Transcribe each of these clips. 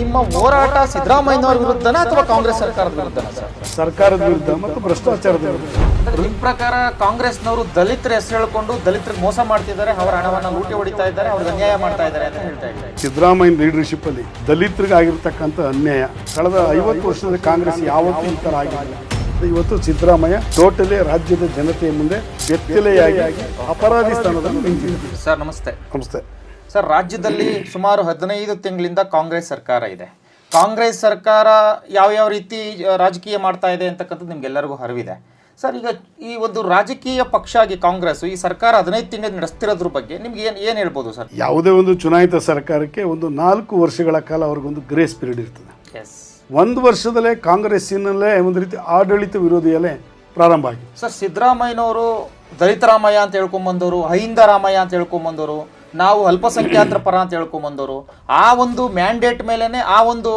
ನಿಮ್ಮ ಹೋರಾಟ ಸಿದ್ದರಾಮಯ್ಯನವರ ವಿರುದ್ಧನ ಅಥವಾ ಕಾಂಗ್ರೆಸ್ ಸರ್ಕಾರದ ವಿರುದ್ಧ ಸರ್? ಸರ್ಕಾರದ ವಿರುದ್ಧ ಮತ್ತು ಭ್ರಷ್ಟಾಚಾರದ ವಿರುದ್ಧ. ನಿಮ್ಮ ನಿಮ್ ಪ್ರಕಾರ ಕಾಂಗ್ರೆಸ್ನವರು ದಲಿತರ ಹೆಸರು ಹೇಳ್ಕೊಂಡು ದಲಿತರಿಗೆ ಮೋಸ ಮಾಡ್ತಿದ್ದಾರೆ ಅವರ ಹಣವನ್ನು ಲೂಟಿ ಹೊಡಿತಾ ಇದ್ದಾರೆ ಅವ್ರಿಗೆ ಅನ್ಯಾಯ ಮಾಡ್ತಾ ಇದ್ದಾರೆ ಅಂತ ಹೇಳ್ತಾ ಇದ್ದಾರೆ. ಸಿದ್ದರಾಮಯ್ಯ ಲೀಡರ್ಶಿಪ್ ಅಲ್ಲಿ ದಲಿತರಿಗಾಗಿರ್ತಕ್ಕಂಥ ಅನ್ಯಾಯ ಕಳೆದ ಐವತ್ತು ವರ್ಷದಲ್ಲಿ ಕಾಂಗ್ರೆಸ್ ಯಾವತ್ತೂ ಈ ಥರ ಆಗಿಲ್ಲ. ಇವತ್ತು ಸಿದ್ದರಾಮಯ್ಯ ಟೋಟಲಿ ರಾಜ್ಯದ ಜನತೆಯ ಮುಂದೆ ವ್ಯಕ್ತಿಲೆಯಾಗಿ ಅಪರಾಧಿ ಸ್ಥಾನದಲ್ಲಿ ನಿಂತಿದೆ ಸರ್ ನಮಸ್ತೆ. ನಮಸ್ತೆ. ಸರ್ ರಾಜ್ಯದಲ್ಲಿ ಸುಮಾರು ಹದಿನೈದು ತಿಂಗಳಿಂದ ಕಾಂಗ್ರೆಸ್ ಸರ್ಕಾರ ಇದೆ. ಕಾಂಗ್ರೆಸ್ ಸರ್ಕಾರ ಯಾವ ಯಾವ ರೀತಿ ರಾಜಕೀಯ ಮಾಡ್ತಾ ಇದೆ ಅಂತಕ್ಕಂಥದ್ದು ನಿಮ್ಗೆಲ್ಲರಿಗೂ ಹರಿವಿದೆ ಸರ್ ಈಗ ಈ ಒಂದು ರಾಜಕೀಯ ಪಕ್ಷ ಆಗಿ ಕಾಂಗ್ರೆಸ್ ಈ ಸರ್ಕಾರ ಹದಿನೈದು ತಿಂಗಳು ನಡೆಸ್ತಿರೋದ್ರ ಬಗ್ಗೆ ನಿಮ್ಗೆ ಏನು ಏನು ಹೇಳ್ಬೋದು ಸರ್? ಯಾವುದೇ ಒಂದು ಚುನಾಯಿತ ಸರ್ಕಾರಕ್ಕೆ ಒಂದು ನಾಲ್ಕು ವರ್ಷಗಳ ಕಾಲ ಅವ್ರಿಗೊಂದು ಗ್ರೇಸ್ ಪೀರಿಯಡ್ ಇರ್ತದೆ. ಎಸ್ ಒಂದು ವರ್ಷದಲ್ಲೇ ಕಾಂಗ್ರೆಸ್ಸಿನಲ್ಲೇ ಒಂದು ರೀತಿ ಆಡಳಿತ ವಿರೋಧಿಯಲ್ಲೇ ಪ್ರಾರಂಭ ಆಗಿದೆ. ಸರ್ ಸಿದ್ದರಾಮಯ್ಯನವರು ದಲಿತರಾಮಯ್ಯ ಅಂತ ಹೇಳ್ಕೊಂಬಂದವರು ಅಹಿಂದ ರಾಮಯ್ಯ ಅಂತ ಹೇಳ್ಕೊಂಬಂದವರು ನಾವು ಅಲ್ಪಸಂಖ್ಯಾತರ ಪರ ಅಂತ ಹೇಳ್ಕೊಂಬಂದವರು, ಆ ಒಂದು ಮ್ಯಾಂಡೇಟ್ ಮೇಲೇ ಆ ಒಂದು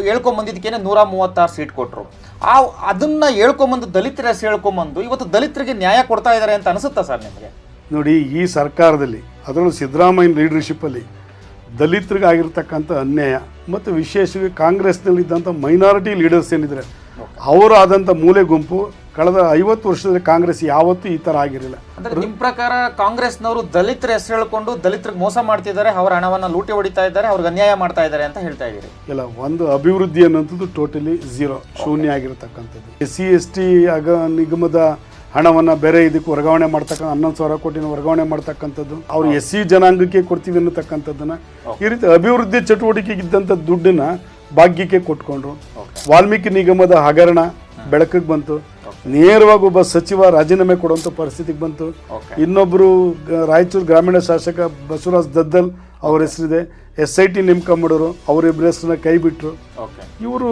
ಹೇಳ್ಕೊಂಬಂದಿದ್ದಕ್ಕೇನೆ ನೂರ ಮೂವತ್ತಾರು ಸೀಟ್ ಕೊಟ್ಟರು ಆ, ಅದನ್ನ ಹೇಳ್ಕೊಂಬಂದು ದಲಿತರ ಹೆಸರು ಹೇಳ್ಕೊಂಬಂದು ಇವತ್ತು ದಲಿತರಿಗೆ ನ್ಯಾಯ ಕೊಡ್ತಾ ಇದ್ದಾರೆ ಅಂತ ಅನಿಸುತ್ತಾ ಸರ್ ನಿಮಗೆ? ನೋಡಿ, ಈ ಸರ್ಕಾರದಲ್ಲಿ, ಅದರಲ್ಲೂ ಸಿದ್ದರಾಮಯ್ಯ ಲೀಡರ್ಶಿಪ್ಪಲ್ಲಿ ದಲಿತರಿಗಾಗಿರ್ತಕ್ಕಂಥ ಅನ್ಯಾಯ ಮತ್ತು ವಿಶೇಷವಾಗಿ ಕಾಂಗ್ರೆಸ್ನಲ್ಲಿದ್ದಂಥ ಮೈನಾರಿಟಿ ಲೀಡರ್ಸ್ ಏನಿದ್ದಾರೆ ಅವರು ಆದಂಥ ಮೂಲೆ ಗುಂಪು ಕಳೆದ ಐವತ್ತು ವರ್ಷದಲ್ಲಿ ಕಾಂಗ್ರೆಸ್ ಯಾವತ್ತೂ ಈ ಥರ ಆಗಿರಲಿಲ್ಲ. ಅಂದ್ರೆ ನಿಮ್ ಪ್ರಕಾರ ಕಾಂಗ್ರೆಸ್ನವರು ದಲಿತರ ಹೆಸರು ಹೇಳ್ಕೊಂಡು ದಲಿತರಿಗೆ ಮೋಸ ಮಾಡ್ತಿದ್ದಾರೆ ಅವರ ಹಣವನ್ನ ಲೂಟಿ ಹೊಡಿತಾ ಇದ್ದಾರೆ ಅವ್ರಿಗೆ ಅನ್ಯಾಯ ಮಾಡ್ತಾ ಇದ್ದಾರೆ ಅಂತ ಹೇಳ್ತಾ ಇದ್ದೀರಿ? ಇಲ್ಲ ಒಂದು ಅಭಿವೃದ್ಧಿ ಅನ್ನೋಂಥದ್ದು ಟೋಟಲಿ ಝೀರೋ ಶೂನ್ಯ ಆಗಿರತಕ್ಕಂಥದ್ದು. ಎಸ್ ಸಿ ಎಸ್ ಟಿ ಅಗ ನಿಗಮದ ಹಣವನ್ನು ಬೇರೆ ಇದಕ್ಕೆ ವರ್ಗಾವಣೆ ಮಾಡ್ತಕ್ಕ ಹನ್ನೊಂದು ಸಾವಿರ ಕೋಟಿನ ವರ್ಗಾವಣೆ ಮಾಡ್ತಕ್ಕಂಥದ್ದು ಅವ್ರು ಎಸ್ ಸಿ ಜನಾಂಗಕ್ಕೆ ಕೊಡ್ತೀವಿ ಅನ್ನತಕ್ಕಂಥದ್ದನ್ನ ಈ ರೀತಿ ಅಭಿವೃದ್ಧಿ ಚಟುವಟಿಕೆಗಿದ್ದಂಥ ದುಡ್ಡನ್ನ ಭಾಗ್ಯಕ್ಕೆ ಕೊಟ್ಕೊಂಡ್ರು. ವಾಲ್ಮೀಕಿ ನಿಗಮದ ಹಗರಣ ಬೆಳಕಿಗೆ ಬಂತು. ನೇರವಾಗಿ ಒಬ್ಬ ಸಚಿವ ರಾಜೀನಾಮೆ ಕೊಡುವಂಥ ಪರಿಸ್ಥಿತಿಗೆ ಬಂತು. ಇನ್ನೊಬ್ಬರು ರಾಯಚೂರು ಗ್ರಾಮೀಣ ಶಾಸಕ ಬಸವರಾಜ್ ದದ್ದಲ್ ಅವ್ರ ಹೆಸರಿದೆ. ಎಸ್ ಐ ಟಿ ನೇಮಕ ಮಾಡೋರು ಅವರಿಬ್ಬರ ಹೆಸರನ್ನ ಕೈ ಬಿಟ್ಟರು ಇವರು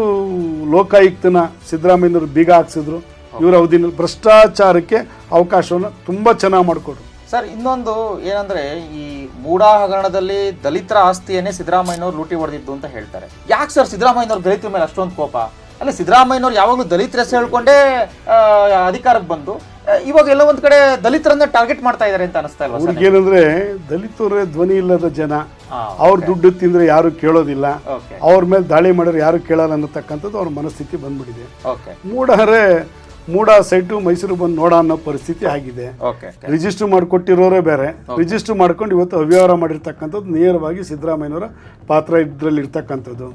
ಲೋಕಾಯುಕ್ತನ ಸಿದ್ದರಾಮಯ್ಯನವರು ಬೀಗ ಹಾಕ್ಸಿದ್ರು. ಇವರ ಅವಧಿನಲ್ಲಿ ಭ್ರಷ್ಟಾಚಾರಕ್ಕೆ ಅವಕಾಶವನ್ನು ತುಂಬ ಚೆನ್ನಾಗಿ ಮಾಡಿಕೊಟ್ರು. ಸರ್ ಇನ್ನೊಂದು ಏನಂದ್ರೆ ಈ ಮೂಡಾ ಹಗರಣದಲ್ಲಿ ದಲಿತರ ಆಸ್ತಿಯನ್ನೇ ಸಿದ್ದರಾಮಯ್ಯನವ್ರು ಲೂಟಿ ಹೊಡೆದಿದ್ದು ಅಂತ ಹೇಳ್ತಾರೆ. ಯಾಕೆ ಸರ್ ಸಿದ್ದರಾಮಯ್ಯನವ್ರು ದಲಿತರ ಮೇಲೆ ಅಷ್ಟೊಂದು ಕೋಪ? ಅಲ್ಲ ಸಿದ್ದರಾಮಯ್ಯನವ್ರು ಯಾವಾಗಲೂ ದಲಿತರ ಹೆಸರು ಹೇಳ್ಕೊಂಡೇ ಅಧಿಕಾರಕ್ಕೆ ಬಂದು ಇವಾಗ ಎಲ್ಲ ಒಂದ್ ಕಡೆ ದಲಿತರನ್ನ ಟಾರ್ಗೆಟ್ ಮಾಡ್ತಾ ಇದ್ದಾರೆ ಅಂತ ಅನಿಸ್ತಾ ಇಲ್ಲ ಸರ್ ದಲಿತರ ದಲಿತರೇ ಧ್ವನಿ ಇಲ್ಲದ ಜನ. ಅವ್ರ ದುಡ್ಡು ತಿಂದ್ರೆ ಯಾರು ಕೇಳೋದಿಲ್ಲ. ಅವ್ರ ಮೇಲೆ ದಾಳಿ ಮಾಡೋರು ಯಾರು ಕೇಳಲ್ಲ ಅನ್ನತಕ್ಕಂಥದ್ದು ಅವ್ರ ಮನಸ್ಥಿತಿ ಬಂದ್ಬಿಟ್ಟಿದೆ. ಮೂಡಹರೆ ಮೂಡ ಸೈಟು ಮೈಸೂರು ಬಂದು ನೋಡ ಅನ್ನೋ ಪರಿಸ್ಥಿತಿ ಆಗಿದೆ. ರಿಜಿಸ್ಟರ್ ಮಾಡಿಕೊಟ್ಟಿರೋರೇ ಬೇರೆ. ರಿಜಿಸ್ಟರ್ ಮಾಡ್ಕೊಂಡು ಇವತ್ತು ಅವ್ಯವಹಾರ ಮಾಡಿರ್ತಕ್ಕಂಥದ್ದು ನೇರವಾಗಿ ಸಿದ್ದರಾಮಯ್ಯನವರ ಪಾತ್ರ ಇದ್ರಲ್ಲಿ ಇರ್ತಕ್ಕಂಥದ್ದು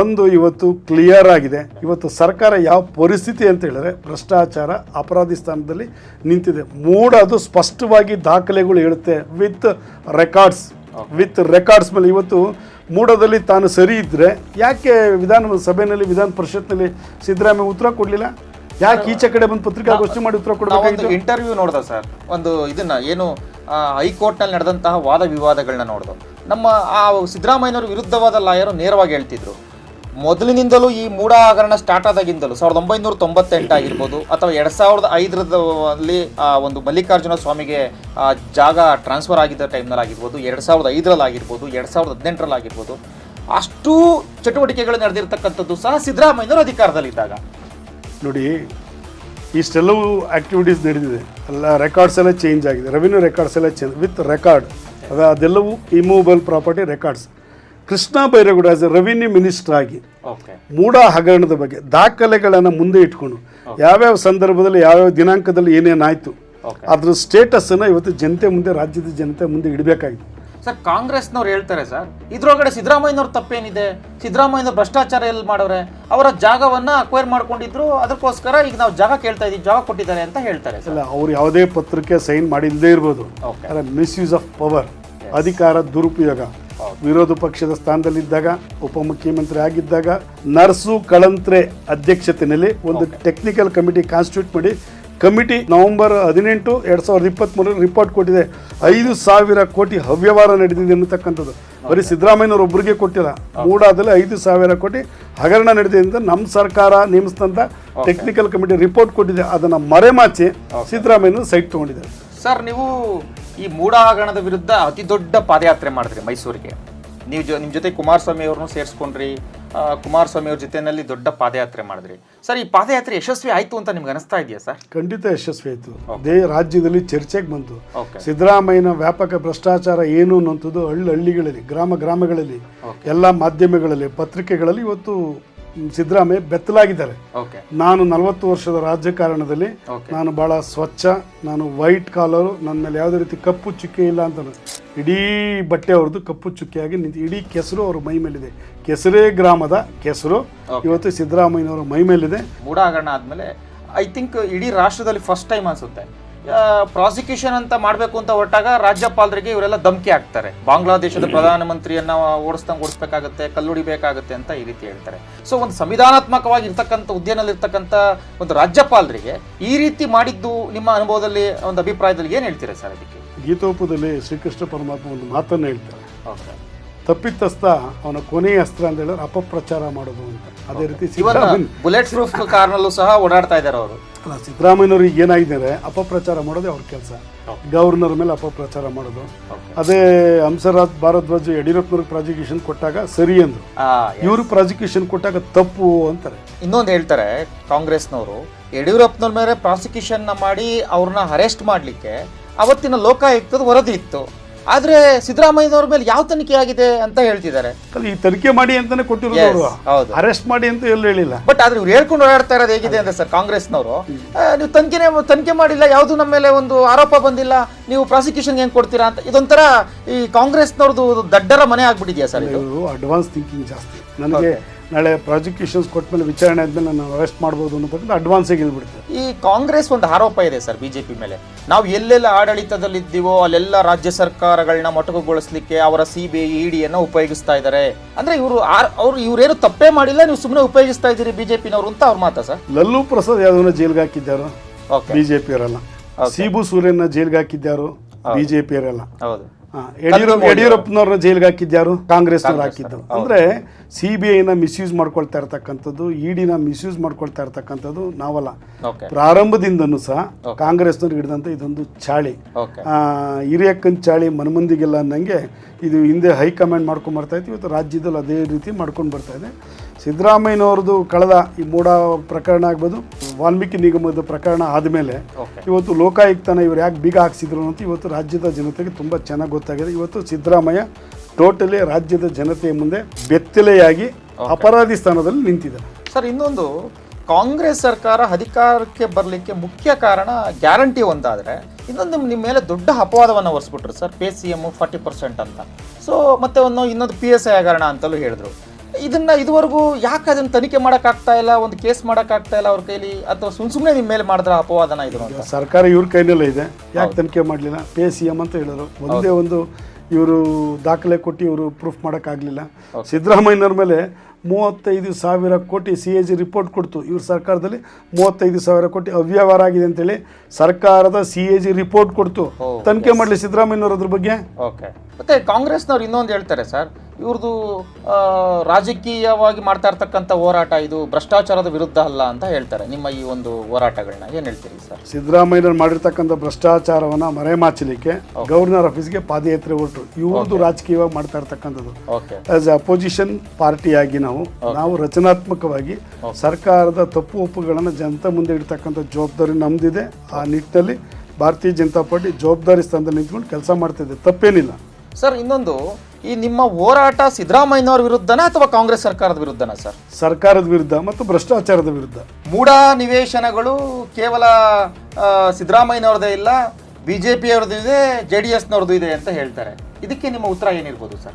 ಒಂದು ಇವತ್ತು ಕ್ಲಿಯರ್ ಆಗಿದೆ. ಇವತ್ತು ಸರ್ಕಾರ ಯಾವ ಪರಿಸ್ಥಿತಿ ಅಂತ ಹೇಳಿದ್ರೆ ಭ್ರಷ್ಟಾಚಾರ ಅಪರಾಧಿ ಸ್ಥಾನದಲ್ಲಿ ನಿಂತಿದೆ. ಮೂಡ ಅದು ಸ್ಪಷ್ಟವಾಗಿ ದಾಖಲೆಗಳು ಹೇಳುತ್ತೆ ವಿತ್ ರೆಕಾರ್ಡ್ಸ್ ವಿತ್ ರೆಕಾರ್ಡ್ಸ್ ಮೇಲೆ ಇವತ್ತು ಮೂಡದಲ್ಲಿ ತಾನು ಸರಿ ಇದ್ದರೆ ಯಾಕೆ ವಿಧಾನ ಸಭೆಯಲ್ಲಿ ವಿಧಾನ ಪರಿಷತ್ನಲ್ಲಿ ಸಿದ್ದರಾಮಯ್ಯ ಉತ್ತರ ಕೊಡಲಿಲ್ಲ? ಯಾಕೆ ಈಚೆ ಕಡೆ ಬಂದು ಪತ್ರಿಕಾಗೋಷ್ಠಿ ಮಾಡಿ ಉತ್ತರ ಕೊಡಬೇಕು ಕೊಡಬೇಕಾಗಿತ್ತು? ಇಂಟರ್ವ್ಯೂ ನೋಡ್ದ ಸರ್. ಒಂದು ಇದನ್ನ ಏನು ಹೈಕೋರ್ಟ್ನಲ್ಲಿ ನಡೆದಂತಹ ವಾದ ವಿವಾದಗಳನ್ನ ನೋಡ್ದು ನಮ್ಮ ಆ ಸಿದ್ದರಾಮಯ್ಯನವರು ವಿರುದ್ಧವಾದ ಲಾಯರು ನೇರವಾಗಿ ಹೇಳ್ತಿದ್ರು. ಮೊದಲಿನಿಂದಲೂ ಈ ಮೂಢ ಹಗರಣ ಸ್ಟಾರ್ಟ್ ಆದಾಗಿಂದಲೂ ಸಾವಿರದ ಒಂಬೈನೂರ ತೊಂಬತ್ತೆಂಟು ಆಗಿರ್ಬೋದು ಅಥವಾ ಎರಡು ಸಾವಿರದ ಐದರಲ್ಲಿ ಆ ಒಂದು ಮಲ್ಲಿಕಾರ್ಜುನ ಸ್ವಾಮಿಗೆ ಆ ಜಾಗ ಟ್ರಾನ್ಸ್ಫರ್ ಆಗಿದ್ದ ಟೈಮ್ನಲ್ಲಿ ಆಗಿರ್ಬೋದು ಎರಡು ಸಾವಿರದ ಐದರಲ್ಲಿ ಆಗಿರ್ಬೋದು ಎರಡ್ ಸಾವಿರದ ಹದಿನೆಂಟರಲ್ಲಿ ಆಗಿರ್ಬೋದು ಅಷ್ಟು ಚಟುವಟಿಕೆಗಳು ನಡೆದಿರ್ತಕ್ಕಂಥದ್ದು ಸಹ ಸಿದ್ದರಾಮಯ್ಯನವರು ಅಧಿಕಾರದಲ್ಲಿದ್ದಾಗ. ನೋಡಿ ಇಷ್ಟೆಲ್ಲವೂ ಆ್ಯಕ್ಟಿವಿಟೀಸ್ ನಡೆದಿದೆ. ಎಲ್ಲ ರೆಕಾರ್ಡ್ಸ್ ಎಲ್ಲ ಚೇಂಜ್ ಆಗಿದೆ. ರೆವಿನ್ಯೂ ರೆಕಾರ್ಡ್ಸ್ ಎಲ್ಲ ಚೇಂಜ್ ವಿತ್ ರೆಕಾರ್ಡ್ ಅದು ಅದೆಲ್ಲವೂ immovable property records Krishna Byregowda as a revenue minister ಆಗಿ ಮೂಡ ಹಗರಣದ ಬಗ್ಗೆ ದಾಖಲೆಗಳನ್ನು ಮುಂದೆ ಇಟ್ಕೊಂಡು ಯಾವ್ಯಾವ ಸಂದರ್ಭದಲ್ಲಿ ಯಾವ್ಯಾವ ದಿನಾಂಕದಲ್ಲಿ ಏನೇನಾಯಿತು ಅದ್ರ ಸ್ಟೇಟಸನ್ನು ಇವತ್ತು ಜನತೆ ಮುಂದೆ ರಾಜ್ಯದ ಜನತೆ ಮುಂದೆ ಇಡಬೇಕಾಗಿದೆ. ಸರ್ ಕಾಂಗ್ರೆಸ್ನವ್ರು ಹೇಳ್ತಾರೆ ಸರ್ ಇದ್ರೊಳಗಡೆ ಸಿದ್ದರಾಮಯ್ಯನವ್ರ ತಪ್ಪೇನಿದೆ? ಸಿದ್ದರಾಮಯ್ಯನವ್ರು ಭ್ರಷ್ಟಾಚಾರ ಎಲ್ಲಿ ಮಾಡೋರೆ ಅವರ ಜಾಗವನ್ನ ಅಕ್ವೈರ್ ಮಾಡ್ಕೊಂಡಿದ್ರು ಅದಕ್ಕೋಸ್ಕರ ಈಗ ನಾವು ಜಾಗ ಕೇಳ್ತಾ ಇದ್ದೀವಿ ಜಾಗ ಕೊಟ್ಟಿದ್ದಾರೆ ಅಂತ ಹೇಳ್ತಾರೆ ಅಲ್ಲ ಅವ್ರು ಯಾವುದೇ ಪತ್ರಕ್ಕೆ ಸೈನ್ ಮಾಡಿಲ್ಲದೆ ಇರ್ಬೋದು. ಮಿಸ್ಯೂಸ್ ಆಫ್ ಪವರ್ ಅಧಿಕಾರ ದುರುಪಯೋಗ. ವಿರೋಧ ಪಕ್ಷದ ಸ್ಥಾನದಲ್ಲಿದ್ದಾಗ ಉಪಮುಖ್ಯಮಂತ್ರಿ ಆಗಿದ್ದಾಗ ನರ್ಸು ಕಳಂತ್ರೆ ಅಧ್ಯಕ್ಷತೆಯಲ್ಲಿ ಒಂದು ಟೆಕ್ನಿಕಲ್ ಕಮಿಟಿ ಕಾನ್ಸ್ಟಿಟ್ಯೂಟ್ ಮಾಡಿ ಕಮಿಟಿ ನವೆಂಬರ್ ಹದಿನೆಂಟು ಎರಡು ಸಾವಿರದ ಇಪ್ಪತ್ತ್ಮೂರರಲ್ಲಿ ರಿಪೋರ್ಟ್ ಕೊಟ್ಟಿದೆ. ಐದು ಸಾವಿರ ಕೋಟಿ ಅವ್ಯವಹಾರ ನಡೆದಿದೆ ಅನ್ನತಕ್ಕಂಥದ್ದು ಬರೀ ಸಿದ್ದರಾಮಯ್ಯನವ್ರು ಒಬ್ಬರಿಗೆ ಕೊಟ್ಟಿಲ್ಲ. ಮೂಡಾದಲ್ಲಿ ಐದು ಸಾವಿರ ಕೋಟಿ ಹಗರಣ ನಡೆದಿದೆ ಅಂತ ನಮ್ಮ ಸರ್ಕಾರ ನೇಮಿಸಿದಂಥ ಟೆಕ್ನಿಕಲ್ ಕಮಿಟಿ ರಿಪೋರ್ಟ್ ಕೊಟ್ಟಿದೆ. ಅದನ್ನು ಮರೆಮಾಚಿ ಸಿದ್ದರಾಮಯ್ಯನ ಸೈಟ್ ತೊಗೊಂಡಿದ್ದಾರೆ. ಸರ್ ನೀವು ಈ ಮೂಡಾ ಹಗರಣದ ವಿರುದ್ಧ ಅತಿ ದೊಡ್ಡ ಪಾದಯಾತ್ರೆ ಮಾಡಿದ್ರಿ ಮೈಸೂರಿಗೆ. ನೀವು ಜೊ ನಿಮ್ಮ ಜೊತೆ ಕುಮಾರಸ್ವಾಮಿ ಅವ್ರನ್ನೂ ಸೇರಿಸ್ಕೊಂಡ್ರಿ ಕುಮಾರಸ್ವಾಮಿ ಅವ್ರ ಜೊತೆನಲ್ಲಿ ದೊಡ್ಡ ಪಾದಯಾತ್ರೆ ಮಾಡಿದ್ರಿ. ಸರ್ ಈ ಪಾದಯಾತ್ರೆ ಯಶಸ್ವಿ ಆಯ್ತು ಅಂತ ನಿಮ್ಗೆ ಅನಿಸ್ತಾ ಇದೆಯಾ ಸರ್? ಖಂಡಿತ ಯಶಸ್ವಿ ಆಯಿತು. ಅದೇ ರಾಜ್ಯದಲ್ಲಿ ಚರ್ಚೆಗೆ ಬಂತು. ಸಿದ್ದರಾಮಯ್ಯನ ವ್ಯಾಪಕ ಭ್ರಷ್ಟಾಚಾರ ಏನು ಅನ್ನೋಂಥದ್ದು ಹಳ್ಳಿ ಹಳ್ಳಿಗಳಲ್ಲಿ ಗ್ರಾಮ ಗ್ರಾಮಗಳಲ್ಲಿ ಎಲ್ಲ ಮಾಧ್ಯಮಗಳಲ್ಲಿ ಪತ್ರಿಕೆಗಳಲ್ಲಿ ಇವತ್ತು ಸಿದ್ದರಾಮಯ್ಯ ಬೆತ್ತಲಾಗಿದ್ದಾರೆ. ನಾನು ನಲವತ್ತು ವರ್ಷದ ರಾಜಕಾರಣದಲ್ಲಿ ನಾನು ಬಹಳ ಸ್ವಚ್ಛ ನಾನು ವೈಟ್ ಕಾಲರು ನನ್ನ ಮೇಲೆ ಯಾವುದೇ ರೀತಿ ಕಪ್ಪು ಚುಕ್ಕೆ ಇಲ್ಲ ಅಂತ ಇಡೀ ಬಟ್ಟೆ ಅವ್ರದ್ದು ಕಪ್ಪು ಚುಕ್ಕೆಯಾಗಿ ನಿಂತು ಇಡೀ ಕೆಸರು ಅವ್ರ ಮೈ ಮೇಲಿದೆ. ಕೆಸರೇ ಗ್ರಾಮದ ಕೆಸರು. ಇವತ್ತು ಸಿದ್ದರಾಮಯ್ಯನವರ ಮೈ ಮೇಲಿದೆ. ಮೂಡಾಗರಣ ಆದ್ಮೇಲೆ ಐ ಥಿಂಕ್ ಇಡೀ ರಾಷ್ಟ್ರದಲ್ಲಿ ಫಸ್ಟ್ ಟೈಮ್ ಅನ್ಸುತ್ತೆ. ಪ್ರಾಸಿಕ್ಯೂಷನ್ ಅಂತ ಮಾಡಬೇಕು ಅಂತ ಹೊರಟಾಗ ರಾಜ್ಯಪಾಲರಿಗೆ ಇವರೆಲ್ಲ ಧಮಕಿ ಹಾಕ್ತಾರೆ. ಬಾಂಗ್ಲಾದೇಶದ ಪ್ರಧಾನಮಂತ್ರಿಯನ್ನ ಓಡಿಸ್ದಂಗೆ ಓಡಿಸ್ಬೇಕಾಗತ್ತೆ ಕಲ್ಲುಡಿಬೇಕಾಗತ್ತೆ ಅಂತ ಈ ರೀತಿ ಹೇಳ್ತಾರೆ. ಸೊ ಒಂದು ಸಂವಿಧಾನಾತ್ಮಕವಾಗಿ ಇರ್ತಕ್ಕಂಥ ಹುದ್ದೆನಲ್ಲಿ ಇರ್ತಕ್ಕಂಥ ಒಂದು ರಾಜ್ಯಪಾಲರಿಗೆ ಈ ರೀತಿ ಮಾಡಿದ್ದು ನಿಮ್ಮ ಅನುಭವದಲ್ಲಿ ಒಂದು ಅಭಿಪ್ರಾಯದಲ್ಲಿ ಏನು ಹೇಳ್ತೀರಾ ಸರ್ ಅದಕ್ಕೆ? ಗೀತೋಪದಲ್ಲಿ ಶ್ರೀಕೃಷ್ಣ ಪರಮಾತ್ಮ ಒಂದು ಮಾತನ್ನ ಹೇಳ್ತಾರೆ. ತಪ್ಪಿತಸ್ಥ ಅವನ ಕೊನೆಯ ಅಸ್ತ್ರ ಅಂತ ಹೇಳಿದ್ರೆ ಅಪಪ್ರಚಾರ ಮಾಡೋದು ಅಂತ. ಅದೇ ರೀತಿ ಸಿದ್ದರಾಮಯ್ಯ ಬುಲೆಟ್ ಪ್ರೂಫ್ ಕಾರ್ನಲ್ಲೂ ಸಹ ಓಡಾಡ್ತಾ ಇದ್ದಾರೆ ಅವರು. ಅಲ್ಲ, ಸಿದ್ದರಾಮಯ್ಯನವ್ರಿಗೆ ಏನಾಗಿದ್ದಾರೆ ಅಪಪ್ರಚಾರ ಮಾಡೋದೇ ಅವ್ರ ಕೆಲಸ. ಗವರ್ನರ್ ಮೇಲೆ ಅಪಪ್ರಚಾರ ಮಾಡೋದು. ಅದೇ ಹಂಸರಾಜ್ ಭಾರದ್ವಾಜ್ ಯಡಿಯೂರಪ್ಪನವ್ರಿಗೆ ಪ್ರಾಸಿಕ್ಯೂಷನ್ ಕೊಟ್ಟಾಗ ಸರಿ ಅಂದ್ರು. ಇವರು ಪ್ರಾಸಿಕ್ಯೂಷನ್ ಕೊಟ್ಟಾಗ ತಪ್ಪು ಅಂತಾರೆ. ಇನ್ನೊಂದು ಹೇಳ್ತಾರೆ ಕಾಂಗ್ರೆಸ್ನವರು ಯಡಿಯೂರಪ್ಪನವ್ರ ಮೇಲೆ ಪ್ರಾಸಿಕ್ಯೂಷನ್ ಮಾಡಿ ಅವ್ರನ್ನ ಅರೆಸ್ಟ್ ಮಾಡಲಿಕ್ಕೆ ಅವತ್ತಿನ ಲೋಕಾಯುಕ್ತದ ವರದಿ ಇತ್ತು. ಆದ್ರೆ ಸಿದ್ದರಾಮಯ್ಯನವ್ರ ಮೇಲೆ ಯಾವ ತನಿಖೆ ಆಗಿದೆ ಅಂತ ಹೇಳ್ತಿದ್ದಾರೆ. ಅಲ್ಲ ಈ ತನಿಖೆ ಮಾಡಿ ಅಂತಾನೆ ಕೊಟ್ಟಿರೋದು Yes, ಅವರು ಹೌದು. ಅರೆಸ್ಟ್ ಮಾಡಿ ಅಂತ ಎಲ್ಲೂ ಹೇಳಿಲ್ಲ. ಬಟ್ ಆದ್ರೆ ಇವ್ರು ಹೇಳ್ಕೊಂಡು ಓಡಾಡ್ತಾ ಇರೋದು ಹೇಗಿದೆ ಅಂದ್ರೆ ಸರ್ ಕಾಂಗ್ರೆಸ್ನವರು ಆ, ನೀವು ತನಿಖೆನೆ ತನಿಖೆ ಮಾಡಿಲ್ಲ ಯಾವುದು ನಮ್ಮ ಮೇಲೆ ಒಂದು ಆರೋಪ ಬಂದಿಲ್ಲ ನೀವು ಪ್ರಾಸಿಕ್ಯೂಷನ್ ಹೆಂಗ್ ಕೊಡ್ತೀರಾ ಅಂತ. ಇದೊಂಥರ ಈ ಕಾಂಗ್ರೆಸ್ನವ್ರದ್ದು ದಡ್ಡರ ಮನೆ ಆಗ್ಬಿಟ್ಟಿದ್ಯಾ ಸರ್ ಇದು? ಇವರು ಅಡ್ವಾನ್ಸ್ ಥಿಂಕಿಂಗ್ ಜಾಸ್ತಿ. ನನಗೆ ನಾಳೆ ಪ್ರಾಸಿಕ್ಯೂಷನ್ಸ್ ಕೊಟ್ಮೇಲೆ ವಿಚಾರಣೆ ಆದ್ಮೇಲೆ ನಾನು ಅರೆಸ್ಟ್ ಮಾಡ್ಬೋದು ಅಡ್ವಾನ್ಸ್ ಅಡ್ವಾನ್ಸಿಗೆ ಇಳ್ಬಿಡ್ತಾರೆ ಈ ಕಾಂಗ್ರೆಸ್ ಒಂದು ಆರೋಪ ಇದೆ ಸರ್ ಬಿಜೆಪಿ ಮೇಲೆ. ನಾವು ಎಲ್ಲೆಲ್ಲ ಆಡಳಿತದಲ್ಲಿದ್ದೀವೋ ಅಲ್ಲೆಲ್ಲ ರಾಜ್ಯ ಸರ್ಕಾರಗಳನ್ನ ಮೊಟಕುಗೊಳಿಸ್ಲಿಕ್ಕೆ ಅವರ ಸಿ ಬಿ ಐ ಇಡಿಯನ್ನು ಉಪಯೋಗಿಸ್ತಾ ಇದ್ದಾರೆ ಅಂದ್ರೆ ಇವರು ಅವ್ರು ಇವರೇನು ತಪ್ಪೇ ಮಾಡಿಲ್ಲ ನೀವು ಸುಮ್ಮನೆ ಉಪಯೋಗಿಸ್ತಾ ಇದ್ದೀರಿ ಬಿಜೆಪಿನವರು ಅಂತ ಅವ್ರ ಮಾತಾ ಸರ್? ಲಲ್ಲು ಪ್ರಸಾದ್ ಯಾದವ್ನ ಜೈಲ್ಗೆ ಹಾಕಿದ್ದಾರೋ? ಬಿಜೆಪಿ ಬಿಜೆಪಿಯವರಲ್ಲ ಸಿಬು ಸೂರ್ಯನ ಜೈಲ್ಗೆ ಹಾಕಿದ್ದಾರು? ಬಿಜೆಪಿಯವರಲ್ಲ ಹೌದು. ಯಡಿಯೂರಪ್ಪನವ್ರನ್ನ ಜೈಲ್ಗೆ ಹಾಕಿದ್ಯಾರು ಕಾಂಗ್ರೆಸ್ನವ್ರು ಹಾಕಿದ್ದು. ಅಂದ್ರೆ ಸಿ ಬಿ ಐನ ಮಿಸ್ಯೂಸ್ ಮಾಡ್ಕೊಳ್ತಾ ಇರ್ತಕ್ಕಂಥದ್ದು ಇಡಿನ ಮಿಸ್ಯೂಸ್ ಮಾಡ್ಕೊಳ್ತಾ ಇರ್ತಕ್ಕಂಥದ್ದು ನಾವಲ್ಲ. ಪ್ರಾರಂಭದಿಂದನು ಸಹ ಕಾಂಗ್ರೆಸ್ನವ್ರು ಹಿಡಿದಂಥ ಇದೊಂದು ಚಾಳಿ. ಹಿರಿಯಕ್ಕನ ಚಾಳಿ ಮನಮಂದಿಗೆಲ್ಲ ಅನ್ನಂಗೆ ಇದು ಹಿಂದೆ ಹೈಕಮಾಂಡ್ ಮಾಡ್ಕೊಂಡು ಬರ್ತಾ ಇತ್ತು ಇವತ್ತು ರಾಜ್ಯದಲ್ಲಿ ಅದೇ ರೀತಿ ಮಾಡ್ಕೊಂಡು ಬರ್ತಾ ಇದೆ. ಸಿದ್ದರಾಮಯ್ಯನವ್ರದ್ದು ಕಳೆದ ಈ ಮೂಡ ಪ್ರಕರಣ ಆಗ್ಬೋದು ವಾಲ್ಮೀಕಿ ನಿಗಮದ ಪ್ರಕರಣ ಆದಮೇಲೆ ಇವತ್ತು ಲೋಕಾಯುಕ್ತನ ಇವ್ರು ಯಾಕೆ ಬೀಗ ಹಾಕ್ಸಿದ್ರು ಅಂತ ಇವತ್ತು ರಾಜ್ಯದ ಜನತೆಗೆ ತುಂಬ ಚೆನ್ನಾಗಿ ಗೊತ್ತಾಗಿದೆ. ಇವತ್ತು ಸಿದ್ದರಾಮಯ್ಯ ಟೋಟಲಿ ರಾಜ್ಯದ ಜನತೆಯ ಮುಂದೆ ಬೆತ್ತಲೆಯಾಗಿ ಅಪರಾಧಿ ಸ್ಥಾನದಲ್ಲಿ ನಿಂತಿದ್ದಾರೆ. ಸರ್ ಇನ್ನೊಂದು ಕಾಂಗ್ರೆಸ್ ಸರ್ಕಾರ ಅಧಿಕಾರಕ್ಕೆ ಬರಲಿಕ್ಕೆ ಮುಖ್ಯ ಕಾರಣ ಗ್ಯಾರಂಟಿ ಒಂದಾದರೆ ಇನ್ನೊಂದು ನಿಮ್ಮ ನಿಮ್ಮ ಮೇಲೆ ದೊಡ್ಡ ಅಪವಾದವನ್ನು ಹೊರಿಸ್ಬಿಟ್ರು sir pay C M forty percent ಅಂತ. ಸೊ ಮತ್ತೆ ಒಂದು ಇನ್ನೊಂದು ಪಿ ಎಸ್ ಐ ಹಗರಣ ಅಂತಲೂ ಹೇಳಿದ್ರು. ಇದನ್ನ ಇದುವರೆಗೂ ಯಾಕೆ ಅದನ್ನ ತನಿಖೆ ಮಾಡೋಕ್ಕಾಗ್ತಾ ಇಲ್ಲ? ಒಂದು ಕೇಸ್ ಮಾಡೋಕ್ಕಾಗ್ತಾ ಇಲ್ಲ ಅವ್ರ ಕೈಲಿ? ಅಥವಾ ಸುಮ್ ಸುಮ್ಮನೆ ನಿಮ್ಮ ಮೇಲೆ ಮಾಡಿದ್ರ ಅಪವಾದನ ಇದು ಅಂತ? ಸರ್ಕಾರ ಇವ್ರ ಕೈನಲ್ಲೇ ಇದೆ. ಯಾಕೆ ತನಿಖೆ ಮಾಡಲಿಲ್ಲ? ಪೇ ಸಿ ಎಂ ಅಂತ ಹೇಳಿದ್ರು. ಒಂದೇ ಒಂದು ಇವರು ದಾಖಲೆ ಕೊಟ್ಟು ಇವರು ಪ್ರೂಫ್ ಮಾಡೋಕ್ಕಾಗಲಿಲ್ಲ. ಸಿದ್ದರಾಮಯ್ಯನವ್ರ ಮೇಲೆ ಮೂವತ್ತೈದು ಸಾವಿರ ಕೋಟಿ ಸಿ ಎ ಜಿ ರಿಪೋರ್ಟ್ ಕೊಡ್ತು. ಇವ್ರ ಸರ್ಕಾರದಲ್ಲಿ ಮೂವತ್ತೈದು ಸಾವಿರ ಕೋಟಿ ಅವ್ಯವಹಾರ ಆಗಿದೆ ಅಂತೇಳಿ ಸರ್ಕಾರದ ಸಿ ಎ ಜಿ ರಿಪೋರ್ಟ್ ಕೊಡ್ತು. ತನಿಖೆ ಮಾಡಲಿ ಸಿದ್ದರಾಮಯ್ಯನವ್ರ ಅದ್ರ ಬಗ್ಗೆ? ಓಕೆ ಮತ್ತೆ ಕಾಂಗ್ರೆಸ್ನವ್ರು ಇನ್ನೊಂದು ಹೇಳ್ತಾರೆ ಸರ್ ಇವ್ರದ್ದು ರಾಜಕೀಯವಾಗಿ ಮಾಡ್ತಾ ಇರ್ತಕ್ಕಂಥ ಹೋರಾಟ ಇದು ಭ್ರಷ್ಟಾಚಾರದ ವಿರುದ್ಧ ಅಲ್ಲ ಅಂತ ಹೇಳ್ತಾರೆ ನಿಮ್ಮ ಈ ಒಂದು ಹೋರಾಟಗಳನ್ನ. ಏನ್ ಹೇಳ್ತೀರಿ ಸರ್? ಸಿದ್ದರಾಮಯ್ಯನವ್ರು ಮಾಡಿರ್ತಕ್ಕಂಥ ಭ್ರಷ್ಟಾಚಾರವನ್ನ ಮರೆಮಾಚಲಿಕ್ಕೆ ಗವರ್ನರ್ ಆಫೀಸ್ಗೆ ಪಾದಯಾತ್ರೆ ಹೊರಟು ಇವ್ರದ್ದು ರಾಜಕೀಯವಾಗಿ ಮಾಡ್ತಾ ಇರ್ತಕ್ಕಂಥದ್ದು. ಆಸ್ ಅಪೋಸಿಷನ್ ಪಾರ್ಟಿಯಾಗಿ ನಾವು ನಾವು ರಚನಾತ್ಮಕವಾಗಿ ಸರ್ಕಾರದ ತಪ್ಪು ಒಪ್ಪುಗಳನ್ನು ಜನತೆ ಮುಂದೆ ಇಡ್ತಕ್ಕಂಥ ಜವಾಬ್ದಾರಿ ನಮ್ದಿದೆ. ಆ ನಿಟ್ಟಿನಲ್ಲಿ ಭಾರತೀಯ ಜನತಾ ಪಾರ್ಟಿ ಜವಾಬ್ದಾರಿ ಸ್ಥಾನದಲ್ಲಿ ನಿಂತ್ಕೊಂಡು ಕೆಲಸ ಮಾಡ್ತಿದೆ. ತಪ್ಪೇನಿಲ್ಲ. ಸರ್ ಇನ್ನೊಂದು ಈ ನಿಮ್ಮ ಹೋರಾಟ ಸಿದ್ದರಾಮಯ್ಯನವ್ರ ವಿರುದ್ಧನ ಅಥವಾ ಕಾಂಗ್ರೆಸ್ ಸರ್ಕಾರದ ವಿರುದ್ಧನ ಸರ್? ಸರ್ಕಾರದ ವಿರುದ್ಧ ಮತ್ತು ಭ್ರಷ್ಟಾಚಾರದ ವಿರುದ್ಧ. ಮೂಢ ನಿವೇಶನಗಳು ಕೇವಲ ಸಿದ್ದರಾಮಯ್ಯನವ್ರದೇ ಇಲ್ಲ ಬಿಜೆಪಿ ಪಿಯವ್ರದ್ದು ಇದೆ ಜೆ ಡಿ ಎಸ್ನವ್ರದ್ದು ಇದೆ ಅಂತ ಹೇಳ್ತಾರೆ. ಇದಕ್ಕೆ ನಿಮ್ಮ ಉತ್ತರ ಏನಿರ್ಬೋದು ಸರ್?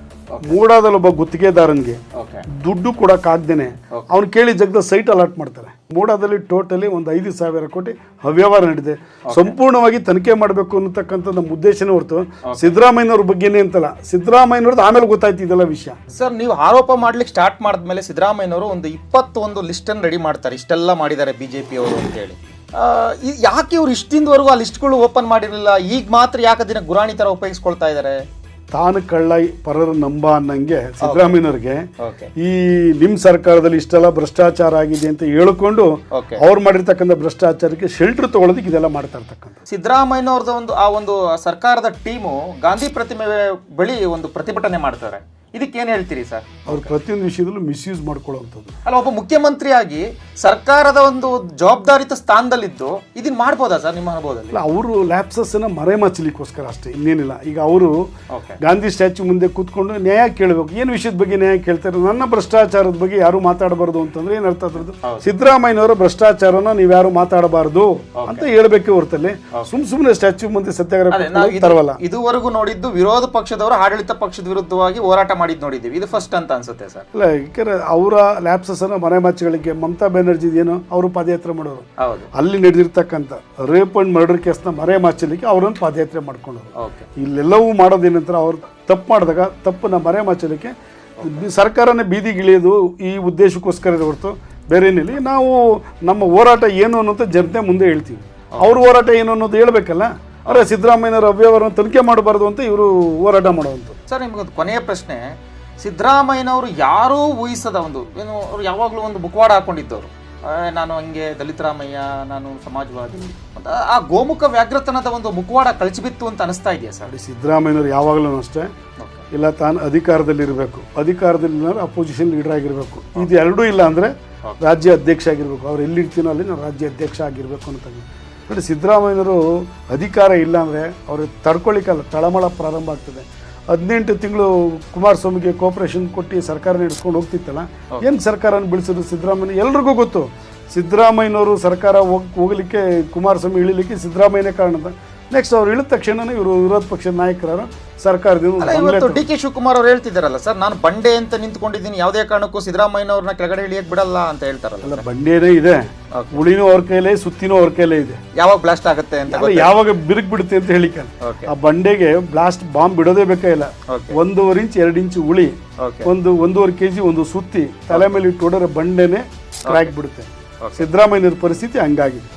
ಮೂಡಾದಲ್ಲಿ ಒಬ್ಬ ಗುತ್ತಿಗೆದಾರನಿಗೆ ದುಡ್ಡು ದುಡ್ಡು ಕೊಡಕ್ಕಾಗ್ದೇನೆ ಅವ್ನು ಕೇಳಿ ಜಗದ ಸೈಟ್ ಅಲಾಟ್ ಮಾಡ್ತಾರೆ. ಮೂಡಾದಲ್ಲಿ ಟೋಟಲಿ ಒಂದು ಐದು ಸಾವಿರ ಕೋಟಿ ಅವ್ಯವಹಾರ ನಡೆದಿದೆ. ಸಂಪೂರ್ಣವಾಗಿ ತನಿಖೆ ಮಾಡಬೇಕು ಅನ್ನತಕ್ಕಂಥ ನಮ್ಮ ಉದ್ದೇಶನೇ ಹೊರತು. ಸಿದ್ದರಾಮಯ್ಯನವ್ರ ಬಗ್ಗೆನೇ ಅಂತಲ್ಲ ಸಿದ್ದರಾಮಯ್ಯನವ್ರದ್ದು ಆಮೇಲೆ ಗೊತ್ತಾಯ್ತು ಇದೆಲ್ಲ ವಿಷಯ. ಸರ್ ನೀವು ಆರೋಪ ಮಾಡ್ಲಿಕ್ಕೆ ಸ್ಟಾರ್ಟ್ ಮಾಡಿದ್ಮೇಲೆ ಸಿದ್ದರಾಮಯ್ಯನವರು ಒಂದು ಇಪ್ಪತ್ತೊಂದು ಲಿಸ್ಟನ್ನು ರೆಡಿ ಮಾಡ್ತಾರೆ ಇಷ್ಟೆಲ್ಲ ಮಾಡಿದ್ದಾರೆ ಬಿ ಜೆ ಪಿಯವರು ಅಂತೇಳಿ. ಯಾಕೆ ಇವ್ರು ಇಷ್ಟಿಂದವರೆಗೂ ಆ ಲಿಸ್ಟ್ಗಳು ಓಪನ್ ಮಾಡಿರಲಿಲ್ಲ? ಈಗ ಮಾತ್ರ ಯಾಕೆ ದಿನ ಗುರಾಣಿ ತರ ಉಪಯೋಗಿಸ್ಕೊಳ್ತಾ ಇದ್ದಾರೆ ತಾನು ಕಳ್ಳ ಪರರ ನಂಬ ಅನ್ನಂಗೆ ಸಿದ್ದರಾಮಯ್ಯನವ್ರಿಗೆ ಈ ನಿಮ್ ಸರ್ಕಾರದಲ್ಲಿ ಇಷ್ಟೆಲ್ಲ ಭ್ರಷ್ಟಾಚಾರ ಆಗಿದೆ ಅಂತ ಹೇಳ್ಕೊಂಡು ಅವ್ರು ಮಾಡಿರ್ತಕ್ಕಂಥ ಭ್ರಷ್ಟಾಚಾರಕ್ಕೆ ಶೆಲ್ಟರ್ ತಗೊಳ್ಳೋದಕ್ಕೆ ಇದೆಲ್ಲ ಮಾಡ್ತಾ ಇರ್ತಕ್ಕಂಥ ಸಿದ್ದರಾಮಯ್ಯನವ್ರದ್ದು ಒಂದು ಆ ಒಂದು ಸರ್ಕಾರದ ಟೀಮು ಗಾಂಧಿ ಪ್ರತಿಮೆ ಬಳಿ ಒಂದು ಪ್ರತಿಭಟನೆ ಮಾಡ್ತಾರೆ. ಇದಕ್ಕೆ ಏನ್ ಹೇಳ್ತೀರಿ ಸರ್? ಅವ್ರು ಪ್ರತಿಯೊಂದು ವಿಷಯದಲ್ಲೂ ಮಿಸ್ಯೂಸ್ ಮಾಡ್ಕೊಳ್ಳೋವಂಥದ್ದು ಅಲ್ಲ ಒಬ್ಬ ಮುಖ್ಯಮಂತ್ರಿಯಾಗಿ ಸರ್ಕಾರದ ಒಂದು ಜವಾಬ್ದಾರಿತ ಸ್ಥಾನದಲ್ಲಿದ್ದು ಇದನ್ನ ಮಾಡ್ಬೋದಾ ಸರ್ ನಿಮ್ಮ ಅನುಭವದಲ್ಲಿ? ಅಲ್ಲ ಅವರು ಲ್ಯಾಪ್ಸಸ್ಸನ್ನು ಮರೆಮಾಚಲಿಕ್ಕೋಸ್ಕರ ಅಷ್ಟೇ ಇನ್ನೇನಿಲ್ಲ. ಈಗ ಅವರು ಗಾಂಧಿ ಸ್ಟ್ಯಾಚ್ಯೂ ಮುಂದೆ ಕೂತ್ಕೊಂಡು ನ್ಯಾಯ ಕೇಳಬೇಕು. ಏನು ವಿಷಯದ ಬಗ್ಗೆ ನ್ಯಾಯ ಕೇಳ್ತಾರೆ ನನ್ನ ಭ್ರಷ್ಟಾಚಾರದ ಬಗ್ಗೆ ಯಾರು ಮಾತಾಡಬಾರ್ದು ಅಂತಂದ್ರೆ ಏನು ಅರ್ಥ ಅದ್ರದ್ದು ಸಿದ್ದರಾಮಯ್ಯನವರ ಭ್ರಷ್ಟಾಚಾರನ ನೀವ್ಯಾರು ಮಾತಾಡಬಾರ್ದು ಅಂತ ಹೇಳ್ಬೇಕೆ ಹೊರತಲ್ಲಿ. ಸುಮ್ ಸುಮ್ಮನೆ ಸ್ಟ್ಯಾಚ್ಯೂ ಮುಂದೆ ಸತ್ಯಾಗ್ರಹ ನಾವು ತರವಲ್ಲ ಇದುವರೆಗೂ ನೋಡಿದ್ದು ವಿರೋಧ ಪಕ್ಷದವರು ಆಡಳಿತ ಪಕ್ಷದ ವಿರುದ್ಧವಾಗಿ ಹೋರಾಟ ಮಾಡಿದ್ ನೋಡಿದ್ದೀವಿ. ಇದು ಫಸ್ಟ್ ಅಂತ ಅನ್ಸುತ್ತೆ ಸರ್. ಇಲ್ಲ ಯಾಕಂದ್ರೆ ಅವರ ಮನೆ ಮಾಚಿಗಳಿಗೆ ಮಮತಾ ಬ್ಯಾನರ್ಜಿ ಏನು ಅವರು ಪಾದಯಾತ್ರೆ ಮಾಡೋರು. ಹೌದು. ಅಲ್ಲಿ ನಡೆದಿರ್ತಕ್ಕಂಥ ರೇಪ್ ಅಂಡ್ ಮರ್ಡರ್ ಕೇಸ್ನ ಮರೆಮಾಚಲಿಕ್ಕೆ ಅವರನ್ನು ಪಾದಯಾತ್ರೆ ಮಾಡ್ಕೊಂಡರು ಓಕೆ ಇಲ್ಲೆಲ್ಲವೂ ಮಾಡೋದೇನಂತಾರೆ ಅವ್ರು ತಪ್ಪು ಮಾಡಿದಾಗ ತಪ್ಪನ್ನ ಮರೆಮಾಚಲಿಕ್ಕೆ ಬಿ- ಸರ್ಕಾರನೇ ಬೀದಿಗಿಳಿಯೋದು ಈ ಉದ್ದೇಶಕ್ಕೋಸ್ಕರ ಹೊರತು ಬೇರೆ ಏನಿಲ್ಲ. ನಾವು ನಮ್ಮ ಹೋರಾಟ ಏನು ಅನ್ನೋದು ಜನತೆ ಮುಂದೆ ಹೇಳ್ತೀವಿ. ಅವ್ರ ಹೋರಾಟ ಏನು ಅನ್ನೋದು ಹೇಳ್ಬೇಕಲ್ಲ. ಅರೆ ಸಿದ್ದರಾಮಯ್ಯನವರ ಅವ್ಯವಹಾರವನ್ನು ತನಿಖೆ ಮಾಡಬಾರ್ದು ಅಂತ ಇವರು ಹೋರಾಟ ಮಾಡುವಂಥದ್ದು. ಸರ್ ನಿಮಗೊಂದು ಕೊನೆಯ ಪ್ರಶ್ನೆ. ಸಿದ್ದರಾಮಯ್ಯನವರು ಯಾರೂ ಊಹಿಸದ ಒಂದು ಏನು ಅವ್ರು ಯಾವಾಗಲೂ ಒಂದು ಬುಕ್ವಾಡ ಹಾಕೊಂಡಿದ್ದವರು. ನಾನು ಹಂಗೆ ದಲಿತರಾಮಯ್ಯ ನಾನು ಸಮಾಜವಾದಿ ಅಂತ ಆ ಗೋಮುಖ ವ್ಯಾಘ್ರತನದ ಒಂದು ಮುಖವಾಡ ಕಳಚಿಬಿತ್ತು ಅಂತ ಅನಿಸ್ತಾ ಇದೆಯಾ ಸರ್? ನೋಡಿ ಸಿದ್ದರಾಮಯ್ಯನವರು ಯಾವಾಗಲೂ ಅಷ್ಟೇ. ಇಲ್ಲ ತಾನು ಅಧಿಕಾರದಲ್ಲಿರಬೇಕು ಅಧಿಕಾರದಲ್ಲಿ ಅಪೋಸಿಷನ್ ಲೀಡರ್ ಆಗಿರಬೇಕು. ಇದು ಎರಡೂ ಇಲ್ಲ ಅಂದರೆ ರಾಜ್ಯ ಅಧ್ಯಕ್ಷ ಆಗಿರಬೇಕು. ಅವ್ರು ಎಲ್ಲಿರ್ತೀನೋ ಅಲ್ಲಿ ನಾನು ರಾಜ್ಯ ಅಧ್ಯಕ್ಷ ಆಗಿರಬೇಕು ಅಂತ. ನೋಡಿ ಸಿದ್ದರಾಮಯ್ಯನವರು ಅಧಿಕಾರ ಇಲ್ಲ ಅಂದರೆ ಅವರು ತಡ್ಕೊಳ್ಳಿಕ್ಕಲ್ಲ ತಳಮಳ ಪ್ರಾರಂಭ ಆಗ್ತದೆ. ಹದಿನೆಂಟು ತಿಂಗಳು ಕುಮಾರಸ್ವಾಮಿಗೆ ಕೋಪರೇಷನ್ ಕೊಟ್ಟು ಸರ್ಕಾರ ನಡೆಸ್ಕೊಂಡು ಹೋಗ್ತಿತ್ತಲ್ಲ ಏನು ಸರ್ಕಾರನ ಬೆಳೆಸಿದ್ರು ಸಿದ್ದರಾಮಯ್ಯ? ಎಲ್ರಿಗೂ ಗೊತ್ತು ಸಿದ್ದರಾಮಯ್ಯನವರು ಸರ್ಕಾರ ಹೋಗ್ ಹೋಗಲಿಕ್ಕೆ ಕುಮಾರಸ್ವಾಮಿ ಇಳಿಲಿಕ್ಕೆ ಸಿದ್ದರಾಮಯ್ಯನೇ ಕಾರಣ ಅಂತ ನೆಕ್ಸ್ಟ್ ಅವ್ರು ಇಳಿದ ತಕ್ಷಣನೇ ಇವರು ವಿರೋಧ ಪಕ್ಷದ ನಾಯಕರ ಸರ್ಕಾರದಿಂದ ಇವತ್ತು ಡಿ ಕೆ ಶಿವಕುಮಾರ್ ಅವ್ರು ಹೇಳ್ತಿದ್ದಾರಲ್ಲ ಸರ್ ನಾನು ಬಂಡೆ ಅಂತ ನಿಂತ್ಕೊಂಡಿದ್ದೀನಿ ಯಾವುದೇ ಕಾರಣಕ್ಕೂ ಸಿದ್ದರಾಮಯ್ಯನವ್ರನ್ನ ಕೆಳಗಡೆ ಇಳಿಯಕ್ ಬಿಡಲ್ಲ ಅಂತ ಹೇಳ್ತಾರಲ್ಲ ಬಂಡೆನೇ ಇದೆ. ಉಳಿನೂ ಅವ್ರ ಕೈಲೇ ಸುತ್ತಿನೂ ಅವ್ರ ಕೈಲೇ ಇದೆ. ಯಾವಾಗ ಬ್ಲಾಸ್ಟ್ ಆಗುತ್ತೆ ಅಂತ ಯಾವಾಗ ಬಿರುಕ್ ಬಿಡುತ್ತೆ ಅಂತ ಹೇಳಿಕ ಆ ಬಂಡೆಗೆ ಬ್ಲಾಸ್ಟ್ ಬಾಂಬ್ ಬಿಡೋದೇ ಬೇಕಾಗಿಲ್ಲ ಒಂದೂವರೆ ಇಂಚ್ ಎರಡು ಇಂಚು ಉಳಿ ಒಂದು ಒಂದೂವರೆ ಕೆ ಜಿ ಒಂದು ಸುತ್ತಿ ತಲೆ ಮೇಲೆ ಇಟ್ಟು ಹೊಡೆದ್ರೆ ಬಂಡೆನೆ ಕ್ರ್ಯಾಕ್ ಬಿಡುತ್ತೆ. ಸಿದ್ದರಾಮಯ್ಯನ ಪರಿಸ್ಥಿತಿ ಹಂಗಾಗಿದೆ.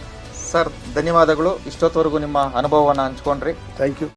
ಸರ್ ಧನ್ಯವಾದಗಳು. ಇಷ್ಟೊತ್ತವರೆಗೂ ನಿಮ್ಮ ಅನುಭವವನ್ನು ಹಂಚ್ಕೊಂಡ್ರಿ. Thank you